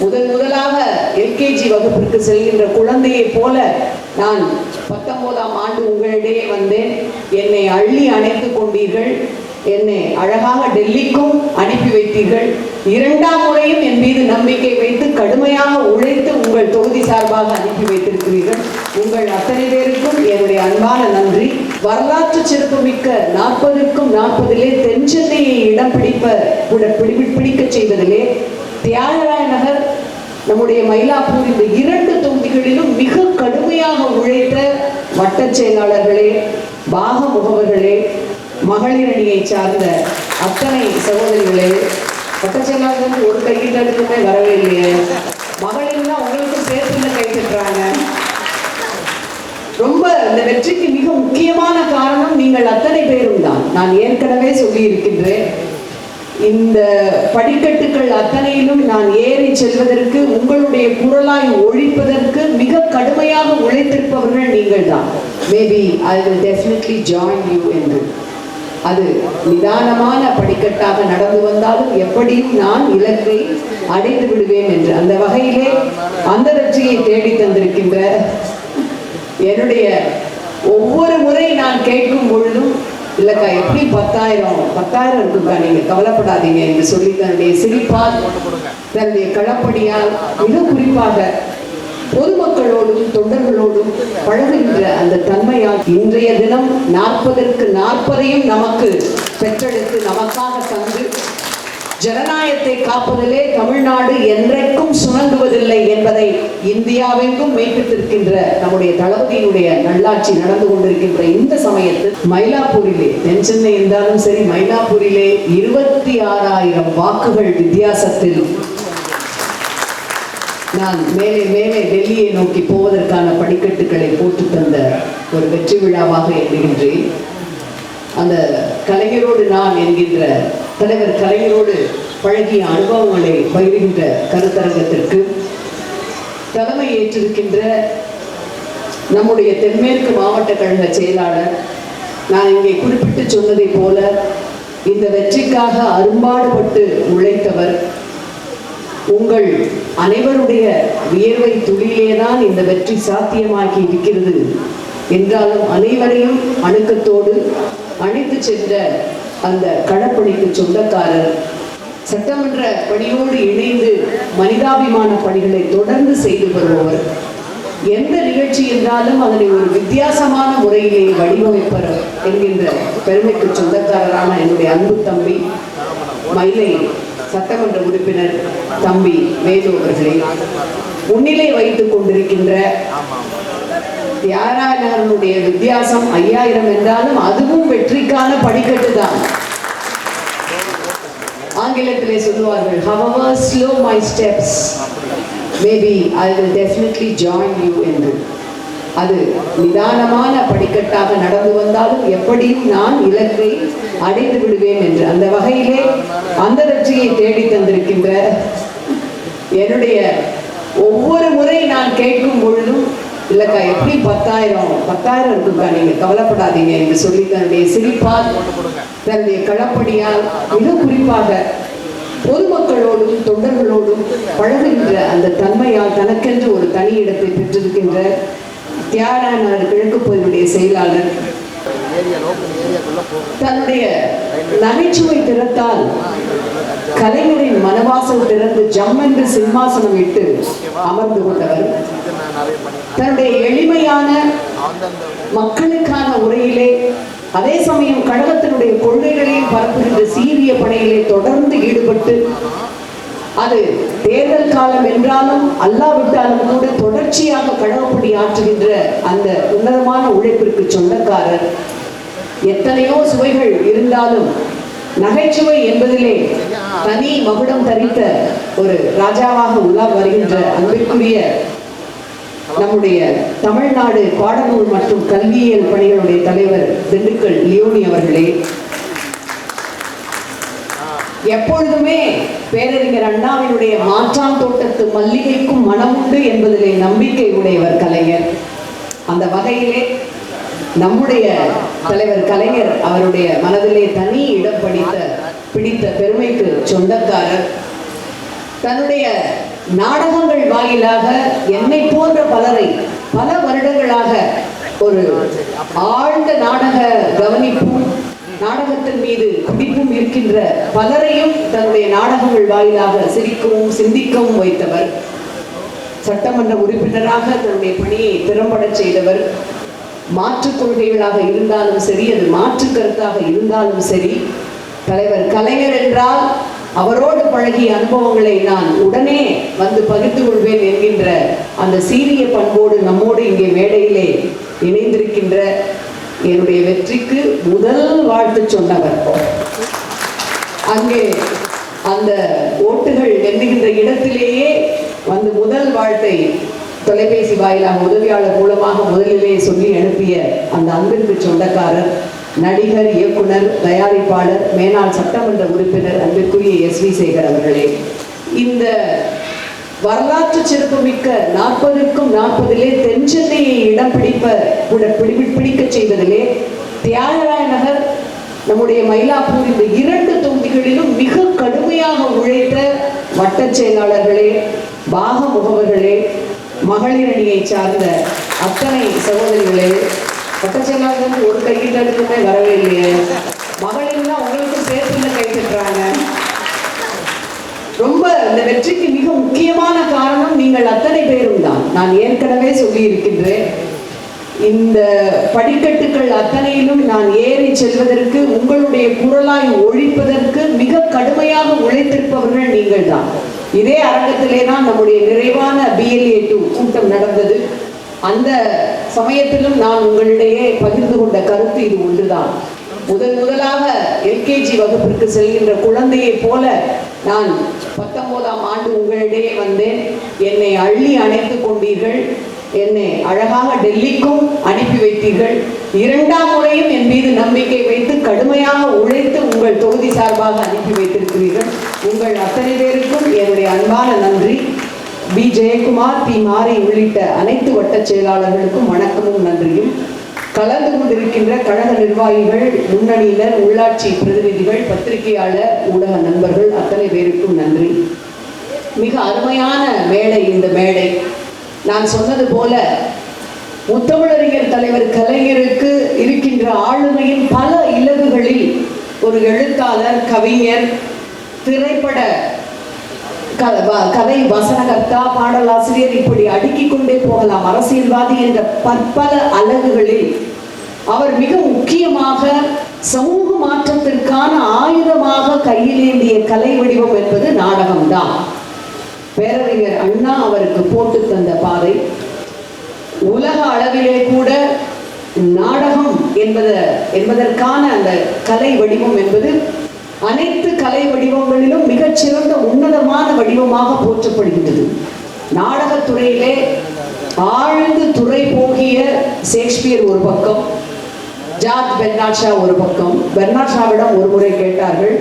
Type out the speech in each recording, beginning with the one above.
முதன் முதலாக எல்கேஜி வகுப்பிற்கு செல்கின்ற குழந்தையைப் போல நான் பத்தொன்பதாம் ஆண்டு உங்களிடையே வந்தேன். என்னை அள்ளி அணைத்துக் கொண்டீர்கள். என்னை அழகாக டெல்லிக்கும் அனுப்பி வைத்தீர்கள். இரண்டாம் முறையும் என் மீது நம்பிக்கை வைத்து கடுமையாக உழைத்து உங்கள் தொகுதி சார்பாக அனுப்பி வைத்திருக்கிறீர்கள். உங்கள் அத்தனை பேருக்கும் என்னுடைய அன்பான நன்றி. வரலாற்று சிறப்புமிக்க நாற்பதுக்கும் நாற்பதிலே தென் சென்னையை இடம் பிடிப்ப பிடிக்க பிடிக்கச் செய்வதிலே தியாகராய நகர் நம்முடைய மயிலாப்பூர் இந்த இரண்டு தொகுதிகளிலும் மிக கடுமையாக உழைத்த வட்டச் செயலாளர்களே பாக முகவர்களே மகளிர் அணியை சார்ந்த அத்தனை சகோதரிகளே வட்ட செயலாளர்கள் ஒரு கையிட்டதுக்குமே வரவே இல்லையே. மகளிர்னா உங்களுக்கும் சேர்த்து கை தட்டுறாங்க. ரொம்ப இந்த வெற்றிக்கு மிக முக்கியமான காரணம் நீங்கள் அத்தனை பேரும் தான். நான் ஏற்கனவே சொல்லி இருக்கின்றேன் இந்த படிக்கட்டுகள் அத்தனையிலும் நான் ஏறி செல்வதற்கு உங்களுடைய குரலாய் ஒழிப்பதற்கு மிக கடுமையாக உழைத்திருப்பவர்கள் நீங்கள் தான் maybe I will definitely join you என்று. அது நிதானமான படிக்கட்டாக நடந்து வந்தாலும் எப்படியும் நான் இலக்கை அடைந்து விடுவேன் என்று. அந்த வகையிலே அந்த வெற்றியை தேடி தந்திருக்கின்ற என்னுடைய ஒவ்வொரு முறை நான் கேட்கும் பொழுதும் இல்லக்கா எப்படி பத்தாயிரம் பத்தாயிரம் இருக்குக்கா நீங்க கவலைப்படாதீங்க. என்று சொல்லி தன்னுடைய சிரிப்பால் தன்னுடைய களப்படியால் மிக குறிப்பாக பொதுமக்களோடும் தொண்டர்களோடும் பழகுகின்ற அந்த தன்மையால் இன்றைய தினம் நாற்பதற்கு நாற்பதையும் நமக்கு பெற்றெடுத்து நமக்காக தந்து ஜனநாயகத்தை காப்பதிலே தமிழ்நாடு என்றைக்கும் சுணங்குவதில்லை என்பதை இந்தியாவெங்கும் மெய்ப்பித்திருக்கின்ற நம்முடைய தளபதியினுடைய நல்லாட்சி நடந்து கொண்டிருக்கின்ற இந்த சமயத்தில் மயிலாப்பூரிலே தென் சென்னை இருந்தாலும் சரி மயிலாப்பூரிலே இருபத்தி ஆறாயிரம் வாக்குகள் வித்தியாசத்தில் நான் மேலே மேலே டெல்லியை நோக்கி போவதற்கான படிக்கட்டுகளை போட்டு தந்த ஒரு வெற்றி விழாவாக எண்ணுகின்றேன். அந்த கலைஞரோடு நான் என்கின்ற தலைவர் கலைஞரோடு பழகிய அனுபவங்களை பகிர்கின்ற கருத்தரங்கத்திற்கு தலைமை ஏற்றிருக்கின்ற நம்முடைய தென்மேற்கு மாவட்ட கழக செயலாளர் நான் இங்கே குறிப்பிட்டு சொன்னதைப் போல இந்த வெற்றிக்காக அரும்பாடுபட்டு உழைத்தவர் உங்கள் அனைவருடைய வியர்வை துளியிலேதான் இந்த வெற்றி சாத்தியமாகி இருக்கிறது என்றாலும் அனைவரையும் அணுக்கத்தோடு அழைத்து சென்ற அந்த களப்பணிக்கு சொந்தக்காரர். சட்டமன்ற பணியோடு இணைந்து மனிதாபிமான பணிகளை தொடர்ந்து செய்து வருபவர். எந்த நிகழ்ச்சி என்றாலும் அதனை ஒரு வித்தியாசமான முறையிலே வடிவமைப்பர் என்கின்ற பெருமைக்கு சொந்தக்காரரான என்னுடைய அன்பு தம்பி மயிலை சட்டமன்ற உறுப்பினர் தம்பி வேது அவர்களே. முன்னிலை வைத்துக் கொண்டிருக்கின்ற தியாகராஜனுடைய வித்தியாசம் ஐயாயிரம் என்றாலும் அதுவும் வெற்றிக்கான படிக்கட்டு தான் ஆங்கிலத்திலே சொல்லுவார்கள் however slow my steps maybe I will definitely join you என்று. அது நிதானமான படிக்கட்டாக நடந்து வந்தாலும் எப்படியும் நான் இலக்கை அடைந்து விடுவேன் என்று. அந்த வகையிலே அந்த வெற்றியை தேடி தந்திருக்கின்ற என்னுடைய ஒவ்வொரு முறை நான் கேட்கும் பொழுதும் இல்லக்கா எப்படி பத்தாயிரம் பத்தாயிரம் இருக்குக்கா நீங்க கவலைப்படாதீங்க என்று சொல்லி தன்னுடைய சிரிப்பால் தன்னுடைய களப்படியால் மிக குறிப்பாக பொதுமக்களோடும் தொண்டர்களோடும் பழகுகின்ற அந்த தன்மையால் தனக்கென்று ஒரு தனி இடத்தை பெற்றிருக்கின்ற தியாகராயனர் கிழக்கு பகுதியுடைய செயலாளர். தன்னுடைய நகைச்சுவை திறத்தால் கலைஞரின் மனவாசல் திறந்து ஜம் என்று சிம்மாசனம் இட்டு அமர்ந்து கொண்டவர். தன்னுடைய எளிமையான மக்களுக்கான உரையிலே அதே சமயம் கழகத்தினுடைய கொள்கைகளையும் பரப்புகின்ற சீரிய பணியிலே தொடர்ந்து ஈடுபட்டு அது தேர்தல் காலம் என்றாலும் அல்லாவிட்டாலும் கூட தொடர்ச்சியாக கழகப்படி ஆற்றுகின்ற அந்த உன்னதமான உழைப்பிற்கு சொந்தக்காரர். எத்தனையோ சுவைகள் இருந்தாலும் நகைச்சுவை என்பதிலே தனி மகுடம் தரித்த ஒரு ராஜாவாக உலா வருகின்ற அன்பிற்குரிய நம்முடைய தமிழ்நாடு பாடநூல் மற்றும் கல்வியியல் பணிகளுடைய தலைவர் திண்டுக்கல் லியோனி அவர்களே. எப்பொழுதுமே பேரறிஞர் அண்ணாவினுடைய மாற்றான் தோட்டத்து மல்லிகைக்கும் மனமுண்டு என்பதிலே நம்பிக்கை உடையவர் கலைஞர். அந்த வகையிலே நம்முடைய தலைவர் கலைஞர் அவருடைய மனதிலே தனி இடம் பிடித்த பிடித்த பெருமைக்கு சொந்தக்காரர். தன்னுடைய நாடகங்கள் வாயிலாக என்னை போன்ற பலரை பல வருடங்களாக ஒரு ஆழ்ந்த நாடக கவனிப்பும் நாடகத்தின் மீது பிடிப்பும் இருக்கின்ற பலரையும் தன்னுடைய நாடகங்கள் வாயிலாக சிரிக்கவும் சிந்திக்கவும் வைத்தவர். சட்டமன்ற உறுப்பினராக தன்னுடைய பணியை திறம்பட செய்தவர். மாற்றுக் கொள்கைகளாக இருந்தாலும் சரி அது மாற்று கருத்தாக இருந்தாலும் சரி தலைவர் கலைஞர் என்றால் அவரோடு பழகிய அனுபவங்களை நான் உடனே வந்து பகிர்ந்து கொள்வேன் என்கின்ற அந்த சீரிய பண்போடு நம்மோடு இங்கே மேடையிலே இணைந்திருக்கின்ற என்னுடைய வெற்றிக்கு முதல் வாழ்த்து சொன்னவர் அங்கே அந்த ஓட்டுகள் எண்ணுகின்ற இடத்திலேயே வந்து முதல் வாழ்த்தை தொலைபேசி வாயிலாக உதவியாளர் மூலமாக முதலிலே சொல்லி அனுப்பிய அந்த அன்பிற்கு சொந்தக்காரர் நடிகர் இயக்குனர் தயாரிப்பாளர் மேனாள் சட்டமன்ற உறுப்பினர் அன்பிற்குரிய எஸ் வி சேகர் அவர்களே இந்த வரலாற்று சிறப்புமிக்க நாற்பதுக்கும் நாற்பதிலே தென்சென்னையை இடம் பிடிப்ப பிடி- பிடி- பிடிக்கச் செய்வதிலே தியாகராய நகர் நம்முடைய மயிலாப்பூர் இந்த இரண்டு தொகுதிகளிலும் மிக கடுமையாக உழைத்த வட்டச் செயலாளர்களே பாக முகவர்களே மகளிர் அணியை சார்ந்த அத்தனை சகோதரிகளே வட்டச் ஒரு கையில் வரவே இல்லையே. மகளிர்லாம் உங்களுக்கும் சேர்த்து கை தட்டுறாங்க. ரொம்ப இந்த வெற்றிக்கு மிக முக்கியமான காரணம் நீங்கள் அத்தனை பேரும் தான். நான் ஏற்கனவே சொல்லி இருக்கின்றேன் இந்த படிக்கட்டுகள் அத்தனையிலும் நான் ஏறி செல்வதற்கு உங்களுடைய குரலாய் ஒழிப்பதற்கு மிக கடுமையாக உழைத்திருப்பவர்கள் நீங்கள் தான். இதே அரங்கத்திலே தான் நம்முடைய நிறைவான பிஎல்ஏ டூ கூட்டம் நடந்தது. அந்த சமயத்திலும் நான் உங்களிடையே பகிர்ந்து கொண்ட கருத்து இது ஒன்றுதான். முதன் முதலாக எல்கேஜி வகுப்பிற்கு செல்கின்ற குழந்தையைப் போல நான் பத்தொன்பதாம் ஆண்டு உங்களிடையே வந்தேன். என்னை அள்ளி அணைத்து கொண்டீர்கள். என்னை அழகாக டெல்லிக்கும் அனுப்பி வைத்தீர்கள். இரண்டாம் முறையும் என் மீது நம்பிக்கை வைத்து கடுமையாக உழைத்து உங்கள் தொகுதி சார்பாக அனுப்பி வைத்திருக்கிறீர்கள். உங்கள் அத்தனை பேருக்கும் என்னுடைய அன்பான நன்றி. ஜெயக்குமார் பி. மாரி உள்ளிட்ட அனைத்து வட்டச் செயலாளர்களுக்கும் வணக்கமும் நன்றியும். கலந்து கொண்டிருக்கின்ற கழக நிர்வாகிகள் முன்னணியினர் உள்ளாட்சி பிரதிநிதிகள் பத்திரிகையாளர் ஊடக நண்பர்கள் அத்தனை பேருக்கும் நன்றி. மிக அருமையான மேடை இந்த மேடை. நான் சொன்னது போல முத்தமிழறிஞர் தலைவர் கலைஞருக்கு இருக்கின்ற ஆளுமையின் பல இலகுகளில் ஒரு எழுத்தாளர் கவிஞர் திரைப்பட கதை வசனகர்த்தா பாடலாசிரியர் இப்படி அடுக்கிக் கொண்டே போகலாம். அரசியல்வாதி என்ற பற்பல அலகுகளில் அவர் மிக முக்கியமாக சமூக மாற்றத்திற்கான ஆயுதமாக கையிலேந்திய கலை வடிவம் என்பது நாடகம்தான். பேரறிஞர் அண்ணா அவருக்கு போட்டு தந்த பாதை உலக அளவிலே கூட நாடகம் என்பத என்பதற்கான அந்த கலை வடிவம் என்பது அனைத்து கலை வடிவங்களிலும் மிகச்சிறந்த உன்னதமான வடிவமாக போற்றப்படுகின்றது. நாடகத்துறையிலே ஆழ்ந்து துறை போகிய ஷேக்ஸ்பியர் ஒரு பக்கம் ஜார்ஜ் பெர்னாட் ஷா ஒரு பக்கம். பெர்னாட் ஷாவிடம் ஒரு முறை கேட்டார்கள்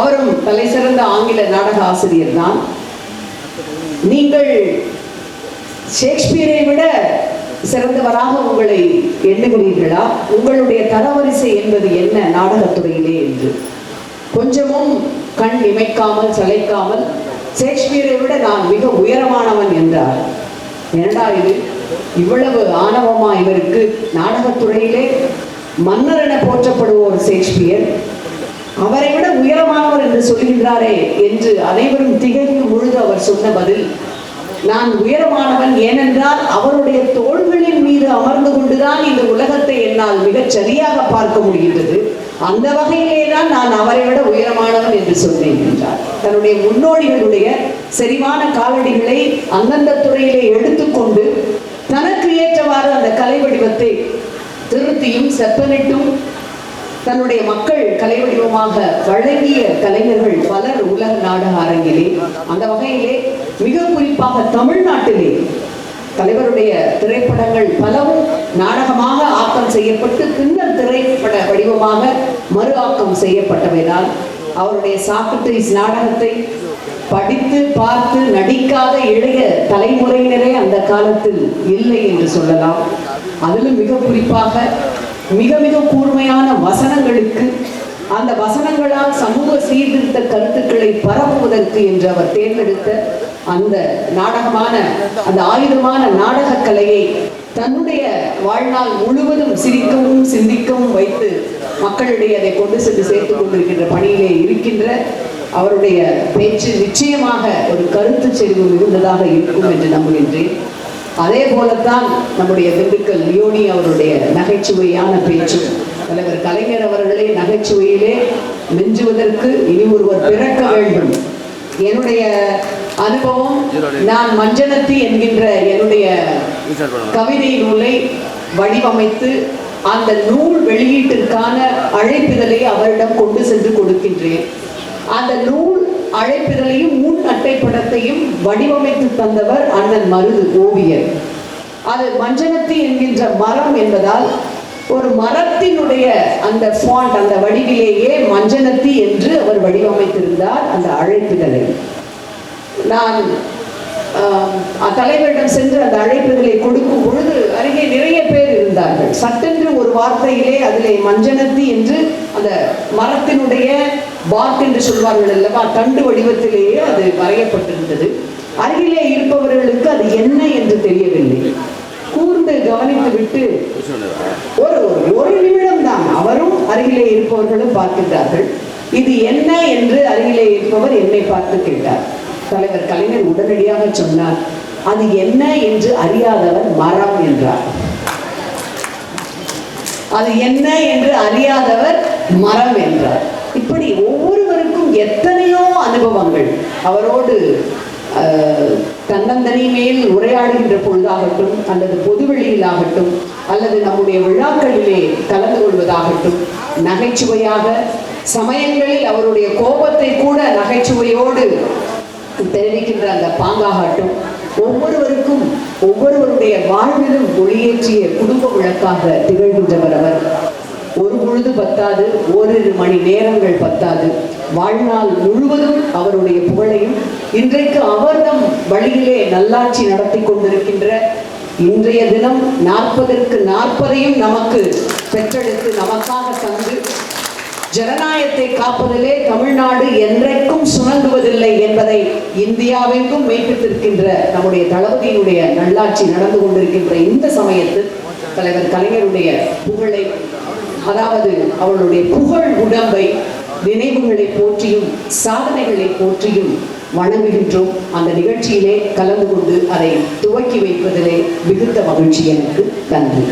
அவரும் தலை சிறந்த ஆங்கில நாடக ஆசிரியர் தான். நீங்கள் ஷேக்ஸ்பியரை விட சிறந்தவராக உங்களை எண்ணுகிறீர்களா? உங்களுடைய தரவரிசை என்பது என்ன நாடகத்துறையிலே என்று. கொஞ்சமும் கண் இமைக்காமல் சளைக்காமல் ஷேக்ஸ்பியரை விட நான் மிக உயரமானவன் என்றார். என்னடா இது? இவ்வளவு ஆணவமா இவருக்கு நாடகத்துறையிலே மன்னர் என போற்றப்படுவோர் ஷேக்ஸ்பியர் அவரை விட உயரமானவர் என்று சொல்கின்றாரே என்று அனைவரும் திகழ்ந்து முழுது அவர் சொன்ன பதில் நான் உயரமானவன் ஏனென்றால் அவருடைய தோள்களின் மீது அமர்ந்து கொண்டுதான் இந்த உலகத்தை என்னால் மிகச் சரியாக பார்க்க முடிகின்றது. அந்த வகையிலே தான் நான் அவரை விட உயரமானவன் என்று சொன்னேன் என்றார். தன்னுடைய முன்னோடிகளுடைய செறிவான காலடிகளை அந்தந்த துறையிலே எடுத்துக்கொண்டு தனக்கு ஏற்றவாறு அந்த கலை வடிவத்தை திருத்தியும் செப்பனிட்டும் தன்னுடைய மக்கள் கலை வடிவமாக வழங்கிய கலைஞர்கள் பலர் உலக நாடக அரங்கிலே அந்த வகையிலே மிக குறிப்பாக தமிழ்நாட்டிலே தலைவருடைய திரைப்படங்கள் பலவும் நாடகமாக ஆக்கம் செய்யப்பட்டு பின்னர் திரைப்பட வடிவமாக மறு ஆக்கம் செய்யப்பட்டவைதான் அவருடைய சாக்ரட்டிஸ் நாடகத்தை படித்து பார்த்து நடிக்காத இளைய தலைமுறையினரே அந்த காலத்தில் இல்லை என்று சொல்லலாம். அதிலும் மிக குறிப்பாக மிக மிக கூர்மையான வசனங்களுக்கு அந்த வசனங்களால் சமூக சீர்திருத்த கருத்துக்களை பரப்புவதற்கு என்று அவர் தேர்ந்தெடுத்த அந்த நாடகமான அந்த ஆயுதமான நாடகக் கலையை தன்னுடைய வாழ்நாள் முழுவதும் சிரிக்கவும் சிந்திக்கவும் வைத்து மக்களிடையே அதை கொண்டு சென்று சேர்த்துக் கொண்டிருக்கின்ற பணியிலே இருக்கின்ற அவருடைய பேச்சு நிச்சயமாக ஒரு கருத்து செறிவு மிகுந்ததாக இருக்கும் என்று நம்புகின்றேன். அதே போலத்தான் நம்முடைய திண்டுக்கல் லியோனி அவருடைய நகைச்சுவையான பேச்சும் தலைவர் கலைஞர் அவர்களே நகைச்சுவையிலே மிஞ்சுவதற்கு இனி ஒருவர் பிறக்க வேண்டும். என்னுடைய அனுபவம் நான் மஞ்சனத்தி என்கின்ற என்னுடைய கவிதை நூலை வடிவமைத்து அந்த நூல் வெளியீட்டிற்கான அழைப்பிதழை அவரிடம் கொண்டு சென்று கொடுக்கின்றேன். அந்த நூல் அழைப்பிதழையும் முன் அட்டைப்படத்தையும் வடிவமைத்து தந்தவர் அண்ணன் மருது ஓவியர். அது மஞ்சனத்தி என்கின்ற மரம் என்பதால் ஒரு மரத்தினுடைய அந்த ஃபாண்ட் அந்த வடிவிலேயே மஞ்சனத்தி என்று அவர் வடிவமைத்திருந்தார் அந்த அழைப்பிதழை. நான் ஆஹ், தலைவரிடம் சென்று அந்த அழைப்புகளை கொடுக்கும் பொழுது அருகே நிறைய பேர் இருந்தார்கள். சட்டென்று ஒரு வார்த்தையிலே அதிலே மஞ்சனத்தி என்று அந்த மரத்தினுடைய பார்க் என்று சொல்வார்கள் அல்லவா தண்டு வடிவத்திலேயே அது வரையப்பட்டிருந்தது. அருகிலே இருப்பவர்களுக்கு அது என்ன என்று தெரியவில்லை. கூர்ந்து கவனித்து விட்டு ஒரு ஒரு- ஒரு நிமிடம் தான் அவரும் அருகிலே இருப்பவர்களும் பார்க்கின்றார்கள். இது என்ன என்று அருகிலே இருப்பவர் என்னை பார்த்து கேட்டார். தலைவர் கலைஞர் உடனடியாக சொன்னார் அது என்ன என்று அறியாதவர் மரம் என்றார். அது என்ன என்று அறியாதவர் மரம் என்றார். இப்படி ஒவ்வொருவருக்கும் எத்தனையோ அனுபவங்கள். அவரோடு ஆஹ், தன்னந்தனிமேல் உரையாடுகின்ற பொழுதாகட்டும் அல்லது பொதுவெளியிலாகட்டும் அல்லது நம்முடைய விழாக்களிலே கலந்து கொள்வதாகட்டும் நகைச்சுவையாக சமயங்களில் அவருடைய கோபத்தை கூட நகைச்சுவையோடு தெரிவிக்கின்ற அந்த பாங்காகட்டும் ஒவ்வொருவருக்கும் ஒவ்வொருவருடைய வாழ்விலும் ஒளியேற்றிய குடும்ப விளக்காக திகழ்கின்றவர் அவர். ஒரு பொழுது பத்தாது ஓரிரு மணி நேரங்கள் பத்தாது. வாழ்நாள் முழுவதும் அவருடைய புகழையும் இன்றைக்கு அவர்தம் வழியிலே நல்லாட்சி நடத்தி கொண்டிருக்கின்ற இன்றைய தினம் நாற்பதற்கு நாற்பதையும் நமக்கு பெற்றெடுத்து நமக்காக தந்து ஜனநாயகத்தை காப்பதிலே தமிழ்நாடு என்றைக்கும் சுணங்குவதில்லை என்பதை இந்தியாவெங்கும் மெய்ப்பித்திருக்கின்ற நம்முடைய தளபதியினுடைய நல்லாட்சி நடந்து கொண்டிருக்கின்ற இந்த சமயத்தில் தலைவர் கலைஞருடைய புகழை அதாவது அவளுடைய புகழ் உடம்பை நினைவுகளை போற்றியும் சாதனைகளை போற்றியும் வணங்குகின்றோம். அந்த நிகழ்ச்சியிலே கலந்து கொண்டு அதை துவக்கி வைப்பதிலே மிகுந்த மகிழ்ச்சி எனக்கு. நன்றி.